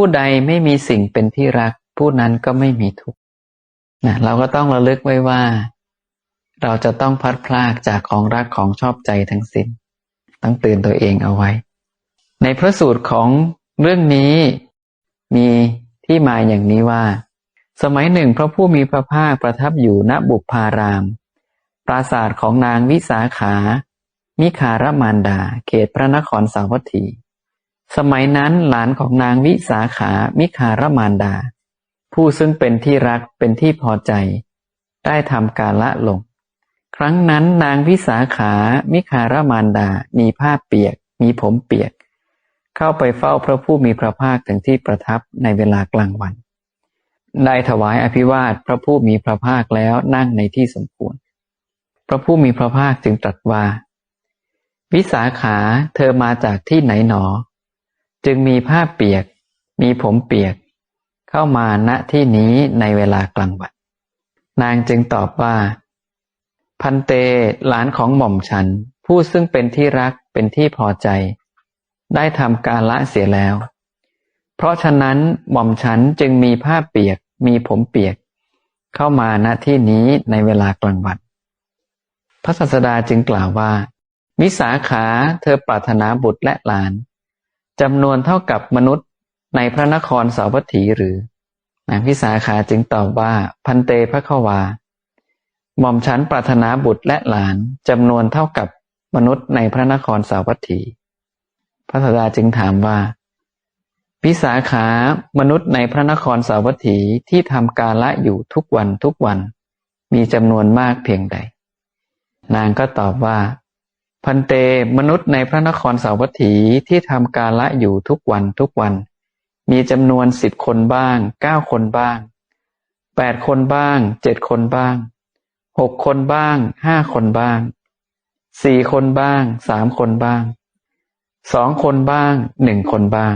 ผู้ใดไม่มีสิ่งเป็นที่รัก ผู้นั้นก็ไม่มีทุกข์นะเราก็ต้องระลึกไว้ว่า เราจะต้องพัดพลากจากของรักของชอบใจทั้งสิ้นต้องเตือนตัวเองเอาไว้ ในพระสูตรของเรื่องนี้มีที่มาอย่างนี้ว่า สมัยหนึ่งพระผู้มีพระภาคประทับอยู่ณบุพาราม ปราสาทของนางวิสาขา มิคารมานดา เขตพระนครสาวัตถี สมัยนั้นหลานของนางวิสาขามิคารมานดา ผู้ซึ่งเป็นที่รักเป็นที่พอใจ ได้ทำการละลง ครั้งนั้นนางวิสาขามิคารมานดา มีผ้าเปียก มีผมเปียก เข้าไปเฝ้าพระผู้มีพระภาคถึงที่ประทับในเวลากลางวัน ได้ถวายอภิวาทพระผู้มีพระภาคแล้วนั่งในที่สมควร พระผู้มีพระภาคจึงตรัสว่า วิสาขาเธอมาจากที่ไหนหนอ จึงมีผ้าเปียก มีผมเปียก เข้ามาณที่นี้ในเวลากลางวัน นางจึงตอบว่า พันเตหลานของหม่อมฉัน ผู้ซึ่งเป็นที่รักเป็นที่พอใจ ได้ทำการละเสียแล้ว เพราะฉะนั้นหม่อมฉันจึงมีผ้าเปียก มีผมเปียก เข้ามาณที่นี้ในเวลากลางวันพระศาสดาจึงกล่าวว่าวิสาขาเธอปรารถนาบุตรและหลาน จำนวนเท่ากับมนุษย์ในพระนครสาวัตถีหรือนางวิสาขาจึงตอบว่าพันเตพระควาหม่อมฉันปรารถนาบุตรและหลานจำนวนเท่ากับมนุษย์ในพระนครสาวัตถี พระสดาจึงถามว่าวิสาขามนุษย์ในพระนครสาวัตถีที่ทำกาละอยู่ทุกวันทุกวัน มีจำนวนมากเพียงใด นางก็ตอบว่า พันเตมนุษย์ในพระนครสาวัตถีที่ทำกาละอยู่ทุกวันทุกวัน มีจำนวนสิบคนบ้างเก้าคนบ้างแปดคนบ้างเจ็ดคนบ้างหกคนบ้างห้าคนบ้างสี่คนบ้างสามคนบ้างสองคนบ้างหนึ่งคนบ้าง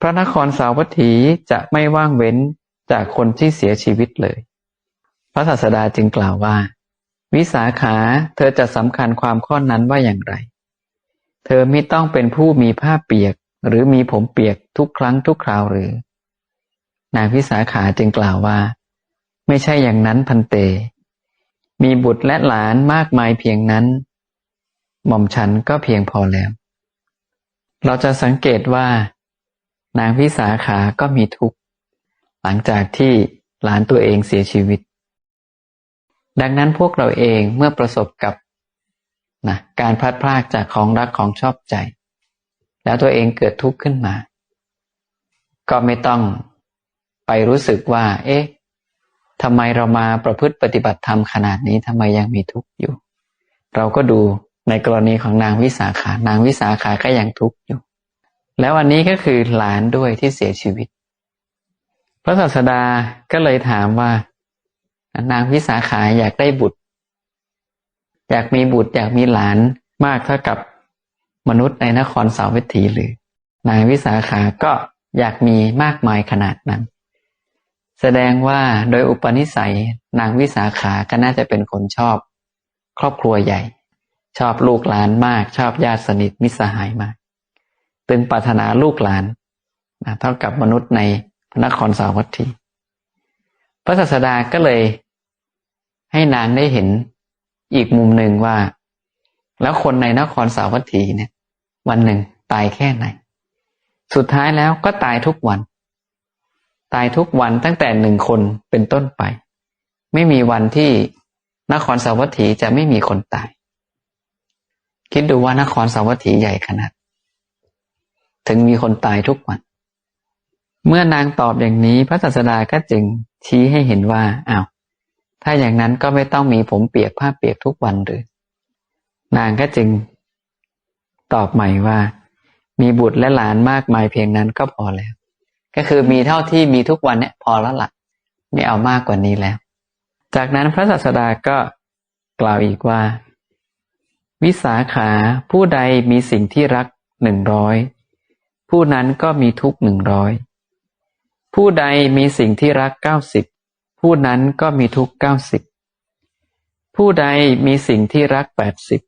พระนครสาวัตถีจะไม่ว่างเว้นจากคนที่เสียชีวิตเลย พระศาสดาจึงกล่าวว่า วิสาขา เธอจะสำคัญความข้อนั้นว่าอย่างไร เธอไม่ต้องเป็นผู้มีผ้าเปียก หรือมีผมเปียกทุกครั้งทุกคราวหรือ นางวิสาขาจึงกล่าวว่า ไม่ใช่อย่างนั้นพันเต มีบุตรและหลานมากมายเพียงนั้น หม่อมฉันก็เพียงพอแล้ว เราจะสังเกตว่า นางวิสาขาก็มีทุกข์ หลังจากที่หลานตัวเองเสียชีวิต ดังนั้นพวกเราเองเมื่อประสบกับนะการพลัดพรากจากของรักของชอบใจ แล้วตัวเองเกิดทุกข์ขึ้นมา ก็ไม่ต้องไปรู้สึกว่า เอ๊ะทำไมเรามาประพฤติปฏิบัติธรรมขนาดนี้ทำไมยังมีทุกข์อยู่ เราก็ดูในกรณีของนางวิสาขานางวิสาขาก็ยังทุกข์อยู่ แล้ววันนี้ก็คือหลานด้วยที่เสียชีวิต พระศาสดาก็เลยถามว่า นางวิสาขาอยากได้บุตร อยากมีบุตร อยากมีหลานมากเท่ากับมนุษย์ในนครสาวัตถีหรือ นางวิสาขาก็อยากมีมากมายขนาดนั้น แสดงว่าโดยอุปนิสัย นางวิสาขาก็น่าจะเป็นคนชอบ ครอบครัวใหญ่ ชอบลูกหลานมากชอบญาติสนิทมิตรสหายมากตึงปรารถนาลูกหลานนะเท่ากับมนุษย์ในพระนครสาวัตถีพระศาสดาก็เลย ให้นางได้เห็นอีกมุมหนึ่งว่า แล้วคนในนครสาวัตถีเนี่ย วันหนึ่งตายแค่ไหน สุดท้ายแล้วก็ตายทุกวัน ตายทุกวันตั้งแต่หนึ่งคนเป็นต้นไป ไม่มีวันที่นครสาวัตถีจะไม่มีคนตาย คิดดูว่านครสาวัตถีใหญ่ขนาด ถึงมีคนตายทุกวัน เมื่อนางตอบอย่างนี้พระศาสดาก็จึงชี้ให้เห็นว่าอ้าว ถ้าอย่างนั้นก็ไม่ต้องมีผมเปียกผ้าเปียกทุกวันหรือนางก็จึงตอบใหม่ว่า มีบุตรและหลานมากมายเพียงนั้นก็พอแล้ว ก็คือมีเท่าที่มีทุกวันเนี่ยพอแล้วละ่ะ ไม่เอามากกว่านี้แล้ว จากนั้นพระศาสดาก็กล่าวอีกว่า วิสาขาผู้ใดมีสิ่งที่รักหนึ่งร้อยผู้นั้นก็มีทุกหนึ่งร้อยผู้ใดมีสิ่งที่รักเก้าสิบ ผู้นั้นก็มีทุกเก้าสิบผู้ใดมีสิ่งที่รักแปดสิบ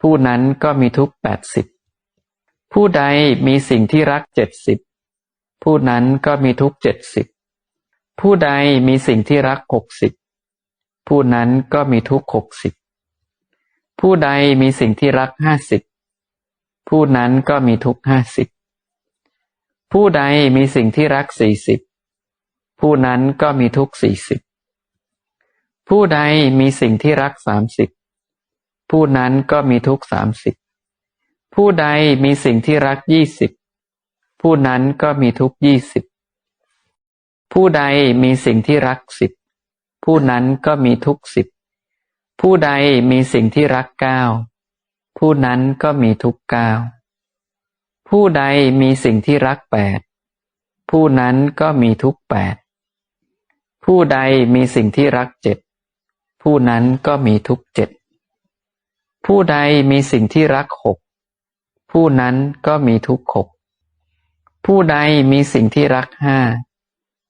ผู้นั้นก็มีทุกแปดสิบผู้ใดมีสิ่งที่รักเจ็ดสิบผู้นั้นก็มีทุกข์เจ็ดสิบผู้ใดมีสิ่งที่รักหกสิบผู้นั้นก็มีทุกข์หกสิบผู้ใดมีสิ่งที่รักห้าสิบผู้นั้นก็มีทุกข์ห้าสิบผู้ใดมีสิ่งที่รักสี่สิบ ผู้นั้นก็มีทุกสี่สิบผู้ใดมีสิ่งที่รักสามสิบผู้นั้นก็มีทุกสามสิบผู้ใดมีสิ่งที่รักยี่สิบผู้นั้นก็มีทุกยี่สิบผู้ใดมีสิ่งที่รักสิบผู้นั้นก็มีทุกสิบผู้ใดมีสิ่งที่รักเก้าผู้นั้นก็มีทุกเก้าผู้ใดมีสิ่งที่รักแปดผู้นั้นก็มีทุกแปด ผู้ใดมีสิ่งที่รักเจ็ด ผู้นั้นก็มีทุกเจ็ด ผู้ใดมีสิ่งที่รักหก ผู้นั้นก็มีทุกหก ผู้ใดมีสิ่งที่รักห้า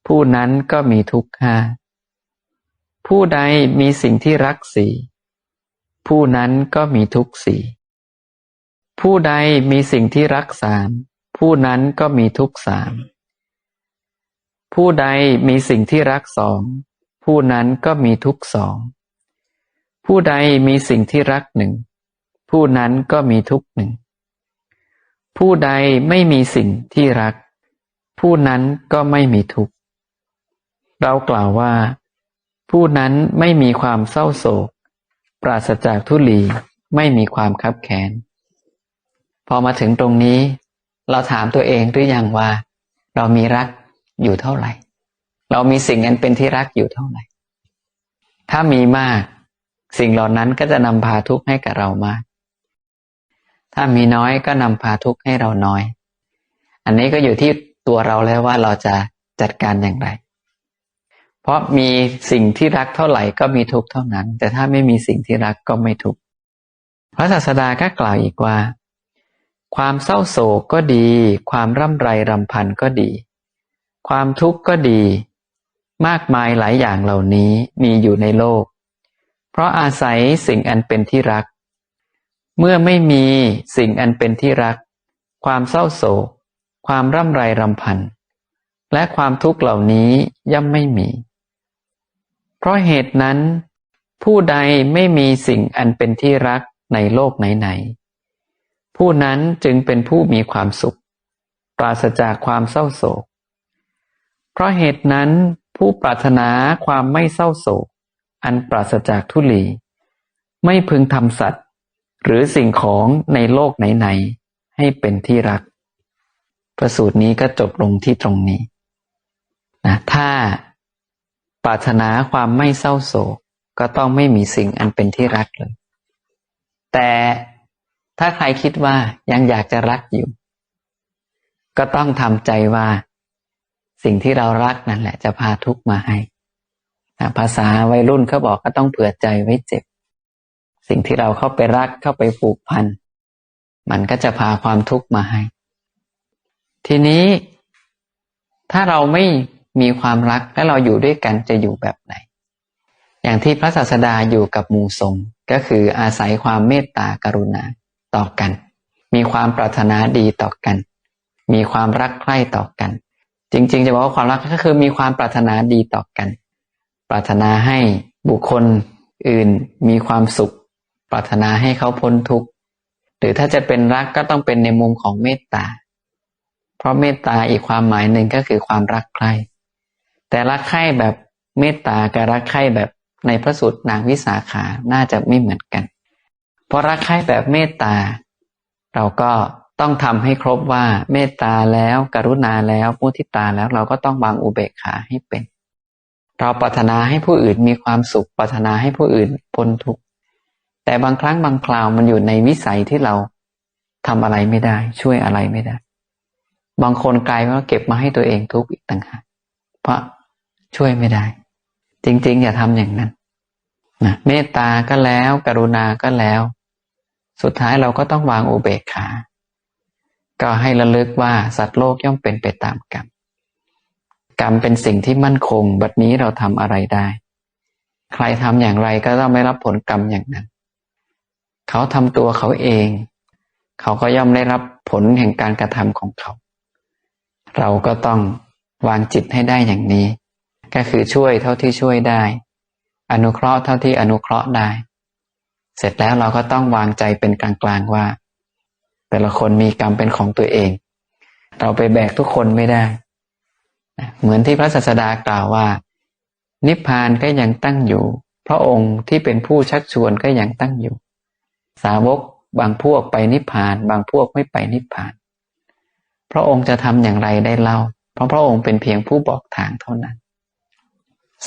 ผู้นั้นก็มีทุกห้า ผู้ใดมีสิ่งที่รักสี่ ผู้นั้นก็มีทุกสี่ ผู้ใดมีสิ่งที่รักสาม ผู้นั้นก็มีทุกสาม ผู้ใดมีสิ่งที่รักสอง ผู้นั้นก็มีทุกสอง ผู้ใดมีสิ่งที่รักหนึ่ง ผู้นั้นก็มีทุกหนึ่ง ผู้ใดไม่มีสิ่งที่รัก ผู้นั้นก็ไม่มีทุกเรากล่าวว่า ผู้นั้นไม่มีความเศร้าโศก ปราศจากทุลีไม่มีความคับแค้นพอมาถึงตรงนี้ เราถามตัวเองหรือยังว่า เรามีรัก อยู่เท่าไหร่ เรามีสิ่งนั้นเป็นที่รักอยู่เท่าไหร่ ถ้ามีมาก สิ่งเหล่านั้นก็จะนำพาทุกข์ให้กับเรามาก ถ้ามีน้อยก็นำพาทุกข์ให้เราน้อย อันนี้ก็อยู่ที่ตัวเราแล้วว่าเราจะจัดการอย่างไร เพราะมีสิ่งที่รักเท่าไหร่ก็มีทุกข์เท่านั้น แต่ถ้าไม่มีสิ่งที่รักก็ไม่ทุกข์พระศาสดาก็กล่าวอีกว่า ความเศร้าโศกก็ดี ความร่ำไรรำพันก็ดี ความทุกข์ก็ดี มากมายหลายอย่างเหล่านี้มีอยู่ในโลก เพราะอาศัยสิ่งอันเป็นที่รัก เมื่อไม่มีสิ่งอันเป็นที่รัก ความเศร้าโศก ความร่ำไรรำพัน และความทุกข์เหล่านี้ย่อมไม่มี เพราะเหตุนั้น ผู้ใดไม่มีสิ่งอันเป็นที่รักในโลกไหนๆผู้นั้นจึงเป็นผู้มีความสุข ปราศจากความเศร้าโศก เพราะเหตุนั้นผู้ปรารถนาความไม่เศร้าโศก อันปราศจากทุลี ไม่พึงทำสัตว์ หรือสิ่งของในโลกไหนๆให้เป็นที่รัก ประสูตรนี้ก็จบลงที่ตรงนี้นะถ้าปรารถนาความไม่เศร้าโศก ก็ต้องไม่มีสิ่งอันเป็นที่รักเลย แต่ถ้าใครคิดว่ายังอยากจะรักอยู่ ก็ต้องทำใจว่า สิ่งที่เรารักนั่นแหละจะพาทุกข์มาให้ภาษาวัยรุ่นเขาบอกก็ต้องเผื่อใจไว้เจ็บ สิ่งที่เราเข้าไปรักเข้าไปผูกพัน มันก็จะพาความทุกข์มาให้ ทีนี้ ถ้าเราไม่มีความรักและเราอยู่ด้วยกันจะอยู่แบบไหน อย่างที่พระศาสดาอยู่กับมูสงก็คืออาศัยความเมตตากรุณาต่อกัน มีความปรารถนาดีต่อกัน มีความรักใคร่ต่อกัน จริง ๆ จะบอกว่าความรักก็คือมีความปรารถนาดีต่อกัน ปรารถนาให้บุคคลอื่นมีความสุข ปรารถนาให้เขาพ้นทุกข์หรือถ้าจะเป็นรักก็ต้องเป็นในมุมของเมตตา เพราะเมตตาอีกความหมายหนึ่งก็คือความรักใคร่แต่รักใคร่แบบเมตตากับรักใคร่แบบในพระสูตรนางวิสาขาน่าจะไม่เหมือนกัน เพราะรักใคร่แบบเมตตา เราก็ ต้องทำให้ครบว่าเมตตาแล้วกรุณาแล้วมุทิตาแล้วเราก็ต้องวางอุเบกขาให้เป็น เราปรารถนาให้ผู้อื่นมีความสุขปรารถนาให้ผู้อื่นพ้นทุกข์แต่บางครั้งบางคราวมันอยู่ในวิสัยที่เราทำอะไรไม่ได้ ช่วยอะไรไม่ได้ บางคนกลายว่าเก็บมาให้ตัวเองทุกข์อีกต่างหากเพราะช่วยไม่ได้ จริง ๆ อย่าทำอย่างนั้นนะเมตตาก็แล้ว กรุณาก็แล้ว สุดท้ายเราก็ต้องวางอุเบกขา ก็ให้ระลึกว่าสัตว์โลกย่อมเป็นไปตามกรรม กรรมเป็นสิ่งที่มั่นคง บัดนี้เราทำอะไรได้ ใครทำอย่างไรก็ต้องไม่รับผลกรรมอย่างนั้น เขาทำตัวเขาเอง เขาก็ย่อมได้รับผลแห่งการกระทำของเขา เราก็ต้องวางจิตให้ได้อย่างนี้ ก็คือช่วยเท่าที่ช่วยได้ อนุเคราะห์เท่าที่อนุเคราะห์ได้ เสร็จแล้วเราก็ต้องวางใจเป็นกลางๆว่า แต่ละคนมีกรรมเป็นของตัวเอง เราไปแบกทุกคนไม่ได้ เหมือนที่พระศาสดากล่าวว่า นิพพานก็ยังตั้งอยู่ พระองค์ที่เป็นผู้ชักชวนก็ยังตั้งอยู่ สาวกบางพวกไปนิพพาน บางพวกไม่ไปนิพพาน พระองค์จะทำอย่างไรได้เล่า เพราะพระองค์เป็นเพียงผู้บอกทางเท่านั้น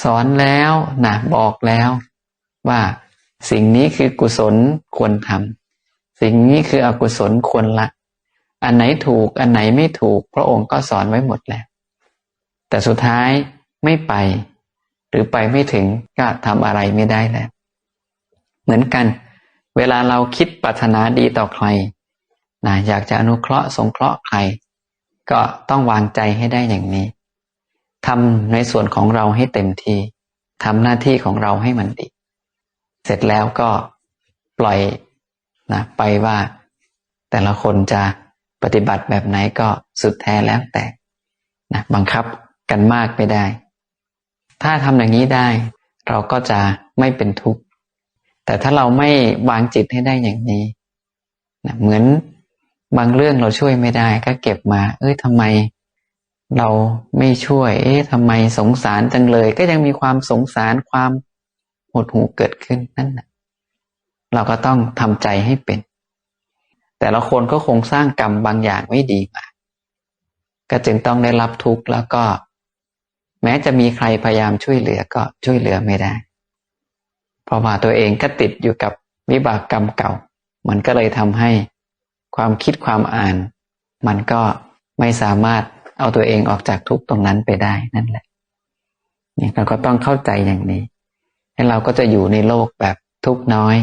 สอนแล้วนะบอกแล้วว่าสิ่งนี้คือกุศลควรทำ สิ่งนี้คืออกุศลควรละ อันไหนถูกอันไหนไม่ถูก พระองค์ก็สอนไว้หมดแล้ว แต่สุดท้ายไม่ไป หรือไปไม่ถึงก็ทำอะไรไม่ได้แล้ว เหมือนกัน เวลาเราคิดปรารถนาดีต่อใครนะอยากจะอนุเคราะห์สงเคราะห์ใคร ก็ต้องวางใจให้ได้อย่างนี้ทำในส่วนของเราให้เต็มที่ทำหน้าที่ของเราให้มันดี เสร็จแล้วก็ปล่อย นะไปว่าแต่ละคนจะปฏิบัติแบบไหนก็สุดแท้แล้วแต่นะบังคับกันมากไม่ได้ ถ้าทำอย่างนี้ได้ เราก็จะไม่เป็นทุกข์ แต่ถ้าเราไม่วางจิตให้ได้อย่างนี้นะเหมือนบางเรื่องเราช่วยไม่ได้ ก็เก็บมา เอ้ยทำไม เราไม่ช่วย เอ๊ะทำไมสงสารจังเลย ก็ยังมีความสงสารความหดหู่เกิดขึ้นนั่นแหละ เราก็ต้องทำใจให้เป็น แต่ละคนก็คงสร้างกรรมบางอย่างไม่ดีมา ก็จึงต้องได้รับทุกข์แล้วก็ แม้จะมีใครพยายามช่วยเหลือก็ช่วยเหลือไม่ได้ เพราะว่าตัวเองก็ติดอยู่กับวิบากกรรมเก่า มันก็เลยทำให้ความคิดความอ่าน มันก็ไม่สามารถเอาตัวเองออกจากทุกตรงนั้นไปได้นั่นแหละนี่เราก็ต้องเข้าใจอย่างนี้ ให้เราก็จะอยู่ในโลกแบบทุกน้อย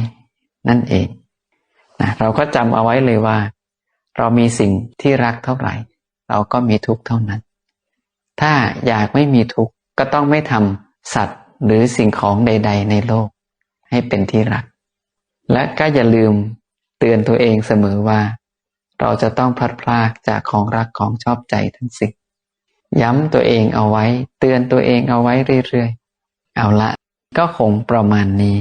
นั่นเองนะเราก็จำเอาไว้เลยว่า เรามีสิ่งที่รักเท่าไหร่ เราก็มีทุกเท่านั้น ถ้าอยากไม่มีทุกข์ก็ต้องไม่ทำสัตว์หรือสิ่งของใด ๆ ในโลก ให้เป็นที่รัก และก็อย่าลืมเตือนตัวเองเสมอว่า เราจะต้องพลัดพรากจากของรักของชอบใจทั้งสิ้นย้ำตัวเองเอาไว้ เตือนตัวเองเอาไว้เรื่อยๆ เอาละก็คงประมาณนี้